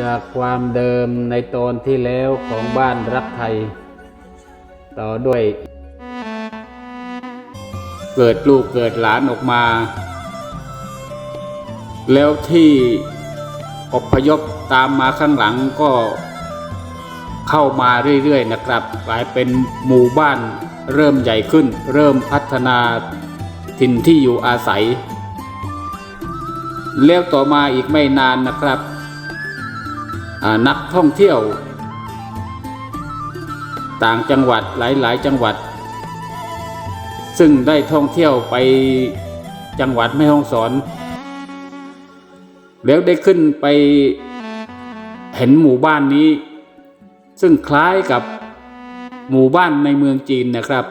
จากความเดิมในตอนที่แล้วของบ้านรักไทย ต่อด้วย เกิดลูกเกิดหลานออกมา แล้วที่อพยพตามมาข้างหลังก็เข้ามาเรื่อยๆนะครับ กลายเป็นหมู่บ้านเริ่มใหญ่ขึ้น เริ่มพัฒนาถิ่นที่อยู่อาศัย แล้วต่อมาอีกไม่นานนะครับ นักท่องเที่ยว ต่างจังหวัดหลาย ๆ จังหวัด ซึ่งได้ท่องเที่ยวไปจังหวัดแม่ฮ่องสอน แล้วได้ขึ้นไปเห็นหมู่บ้านนี้ ซึ่งคล้ายกับหมู่บ้านในเมืองจีนนะครับ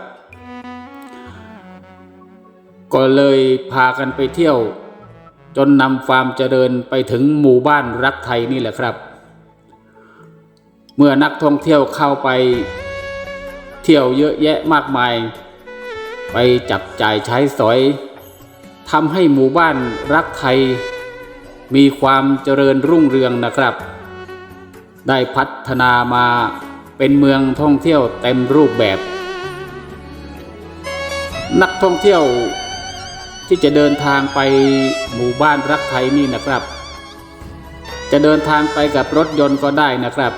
ก็เลยพากันไปเที่ยว จนนำความเจริญไปถึงหมู่บ้านรักไทยนี่แหละครับ เมื่อนักท่องเที่ยวเข้าไปเที่ยวเยอะแยะมากมาย ไปจับจ่ายใช้สอยทำให้หมู่บ้านรักไทย มีความเจริญรุ่งเรืองนะครับ ได้พัฒนามาเป็นเมืองท่องเที่ยวเต็มรูปแบบ นักท่องเที่ยวที่จะเดินทางไปหมู่บ้านรักไทยนี่นะครับ จะเดินทางไปกับรถยนต์ก็ได้นะครับ